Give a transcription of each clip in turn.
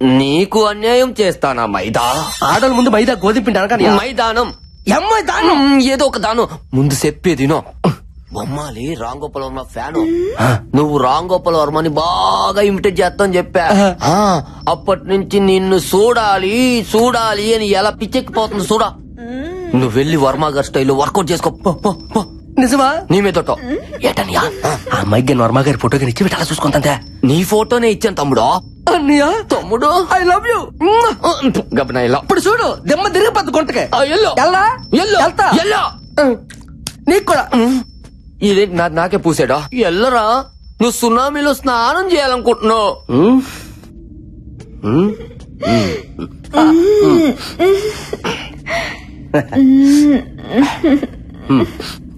నీకు అన్యాయం చేస్తానా మైదా? ఆడోళ్ళ ముందు మైదా గోధుమ పిండి అనగా మైదానం. అమ్మాయి దానం మ్, ఏదో ఒక దాను. ముందు చెప్పేది నో బొమ్మాలి రామ్ గోపాల్ వర్మ ఫ్యాను నువ్వు రామ్ గోపాల్ వర్మని బాగా ఇమిటేట్ చేస్తావు చెప్పా. ఆ, అప్పటి నుంచి నిన్ను చూడాలి చూడాలి అని ఎలా పిచ్చెక్కిపోతుంది చూడా. నువ్వు వెళ్ళి వర్మ గారి స్టైల్లో వర్కౌట్ చేసుకో. పో, పో, పో. నిజమా? నీ మీదటో ఏటనియా? ఆ అమ్మాయికి వర్మ గారి ఫోటో ఇచ్చి చూసుకుంటా నీ ఫోటోనే ఇచ్చాను తమ్ముడు. అన్నయ్య? తమ్ముడు? ఐ లవ్ యూ గబనా ఇలా ఇప్పుడు చూడు దెమ్మ తిరిగిపోద్ది గుంటకే. ఎల్లో. ఎల్లా? ఎల్లో. వెళ్తా ఎల్లో. నీకు కూడా. ఇదే నా నాకే పూసాడా? ఎల్లరా నువ్వు సునామీలో స్నానం చేయాలనుకుంటున్నావు.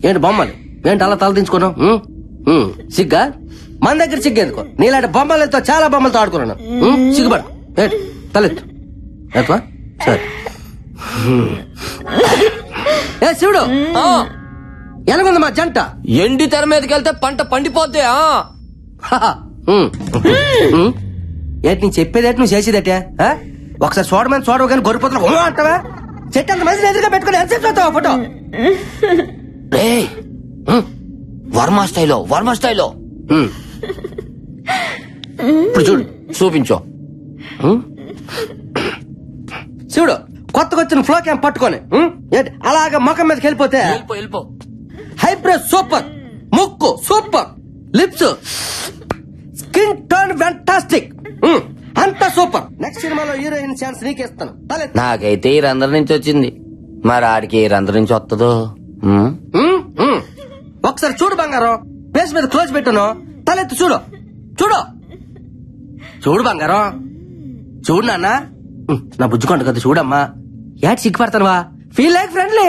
ఏంటి బొమ్మలు? ఏంటి అలా తల దించుకున్నావు. సిగ్గా? మన దగ్గర సిగ్గేందుకో నీలాంటి బొమ్మలతో చాలా బొమ్మలతో ఆడుకున్నాను. సిగ్గుపడు ఏంటి తలెత్తు? సరే. ఏ శివుడు! ఎలాగుంది మా జంట? ఎండి తెర మీదకి వెళ్తే పంట పండిపోద్ది. ఏంటి నేను చెప్పేది ఏంటి? నువ్వు చేసేదటే? ఒకసారి చూడమని చూడవు కానీ గొర్రెపోతులు అంటావా? చెట్టు అంత మంది ఎదురుగా పెట్టుకుని ఎంత చూస్తావా ఫోటో? వర్మ స్టైలో వర్మ స్టైలో. ఇప్పుడు చూడు చూపించు. చూడు కొత్తగా వచ్చిన ఫ్లో క్యాంప్ పట్టుకొని అలాగ ముఖం మీదకి వెళ్ళిపోతే వెళ్ళిపో సూపర్ ముక్కు super lips skin tone fantastic అంతా సూపర్. నెక్స్ట్ సినిమాలో హీరోయిన్ ఛాన్స్ నీకేస్తాను. నాకైతే ఈ రంధ్రం నుంచి వచ్చింది. మరి ఆడికి ఈ రంధ్రం నుంచి వస్తుందో. ఒకసారి చూడు బంగారం. పేస్ మీద క్లోజ్ పెట్టాను. తలెత్తి చూడు. చూడు. చూడు బంగారం. చూడు నాన్న. నా బుజ్జుకుంట కదా చూడమ్మా. యాడ్ సిగ్గుపడతానువా? Feel like friendly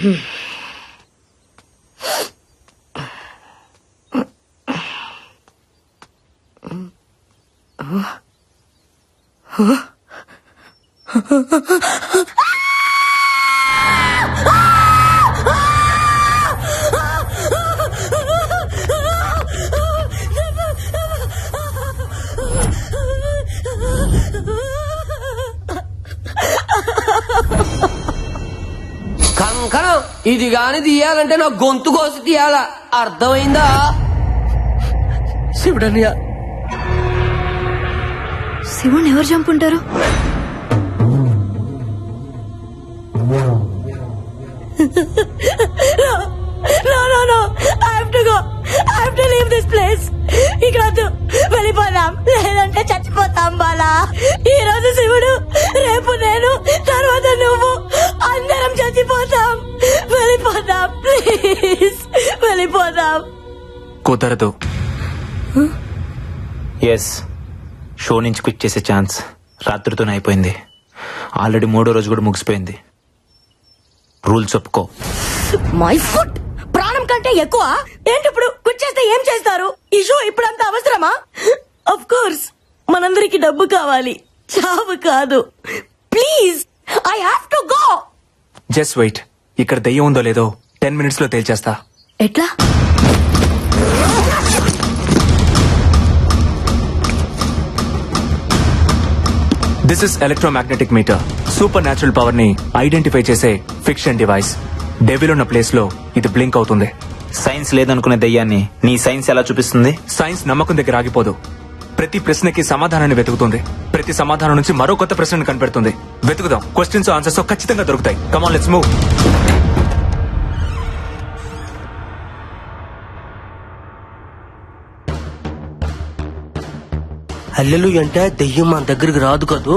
Hmm. ఇది గాని తీయాలంటే నా గొంతు కోసి తీయాలా అర్థమైందా శివుడన్నయ్య శివుని ఎవరు చంపుంటారు No, no, no. I have to go. I have to leave this place. ఇక్కడ కుదరదు. ఎస్ షో నుంచి క్విట్ చేసే ఛాన్స్ రాత్రితోనే అయిపోయింది. ఆల్రెడీ మూడో రోజు కూడా ముగిసిపోయింది. రూల్స్ ఒప్పుకో. మై ఫుట్ ప్రాణం కంటే ఎక్కువ? ఏంటి ఇప్పుడు కుట్ చేస్తే ఏం చేస్తారు? ఈ షో ఇప్పుడంత అవసరమా? అఫ్ కోర్స్ మనందరికి డబ్బు కావాలి. చావు కాదు. Please I have to go just wait ఇక్కడ దెయ్యం ఉందో లేదో టెన్ మినిట్స్లో తేల్చేస్తా. ఎట్లా? This is electromagnetic meter supernatural పవర్ని ఐడెంటిఫై చేసే ఫిక్షన్ డివైస్ డెవిల్ ఉన్న ప్లేస్లో ఇది బ్లింక్ అవుతుంది. సైన్స్ లేదనుకునే దయ్యాన్ని నీ సైన్స్ ఎలా చూపిస్తుంది? సైన్స్ నమ్మకం దగ్గర ఆగిపోదు. ప్రతి ప్రశ్నకి సమాధానాన్ని వెతుకుతుంది. ప్రతి సమాధానం నుంచి మరో కొత్త ప్రశ్నను కనిపెడుతుంది. వెతుకుదాం. క్వశ్చన్స్ ఆన్సర్స్ ఖచ్చితంగా దొరుకుతాయి. కమాన్ లెట్స్ మూవ్ అల్లెలు అంటే దెయ్యం మన దగ్గరికి రాదు కదూ?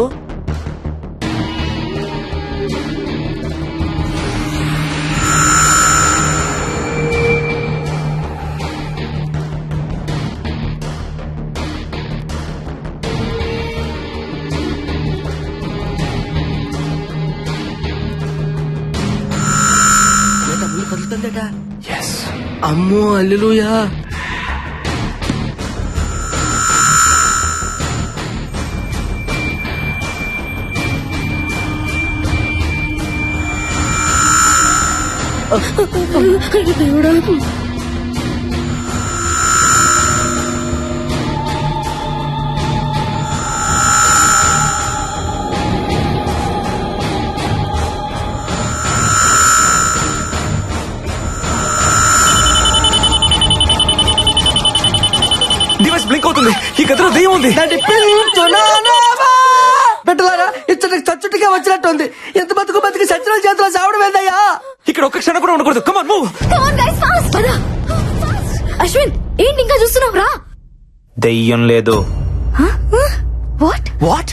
అమ్మో అల్లెలుయా డివైస్ బ్లింక్ అవుతుంది ఈ గదిలో దెయ్యం ఉంది పెట్టలారా ఇచ్చటి చచ్చుటిగా వచ్చినట్టుంది ఎంత బతుకు బతికి సచిన చేతిలో చావడం ఏందయ్యా? ఇక్కడ ఒక్క క్షణం కూడా ఉండకూడదు. Come on move. పద. అశ్విన్ ఏంటి ఇంకా చూస్తున్నావు? రా. దెయ్యం లేదు. వాట్ వాట్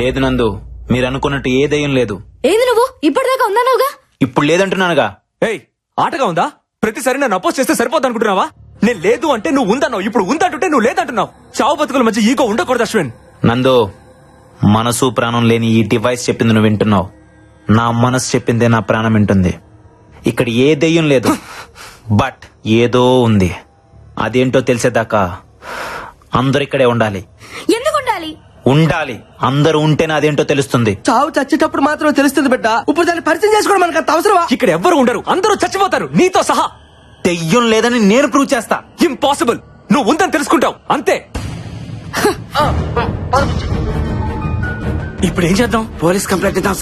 లేదు నందు. మీరు అనుకున్నట్టు ఏ దయ్యం లేదు. ఏంది నువ్వు? ఇప్పటిదాకా ఉన్నావుగా ఇప్పుడు లేదంటున్నానుగా. ఏయ్ ఆటగా ఉందా? ప్రతిసారి నన్ను అపోజ్ చేస్తే సరిపోద్ది అనుకుంటున్నావా? నేను లేదు అంటే నువ్వు ఉందన్నావు. ఇప్పుడు ఉందంటుంటే నువ్వు లేదంటున్నావు. చావు బతుకుల మధ్య ఈగో ఉండకూడదు అశ్విన్. నందు మనసు ప్రాణం లేని ఈ డివైస్ చెప్పింది నువ్వు వింటున్నావు. నా మనసు చెప్పిందే నా ప్రాణం వింటుంది. ఇక్కడ ఏ దెయ్యం లేదు. బట్ ఏదో ఉంది. అదేంటో తెలిసేదాకా అందరు ఇక్కడే ఉండాలి. ఎందుకు ఉండాలి? ఉండాలి. అందరూ ఉంటేనే అదేంటో తెలుస్తుంది. చావు చచ్చేటప్పుడు మాత్రం తెలుస్తుంది బిడ్డ. ఇప్పుడు దాన్ని పరిచయం చేసుకోవడం మనకు అంత అవసరమా? ఇక్కడ ఎవ్వరు ఉండరు. అందరూ చచ్చిపోతారు. నీతో సహా. దెయ్యం లేదని నేను ప్రూవ్ చేస్తా. ఇంపాసిబుల్ నువ్వు ఉందని తెలుసుకుంటావు. అంతే. ఇప్పుడు ఏం చేద్దాం? పోలీస్ కంప్లైంట్ ఇద్దాం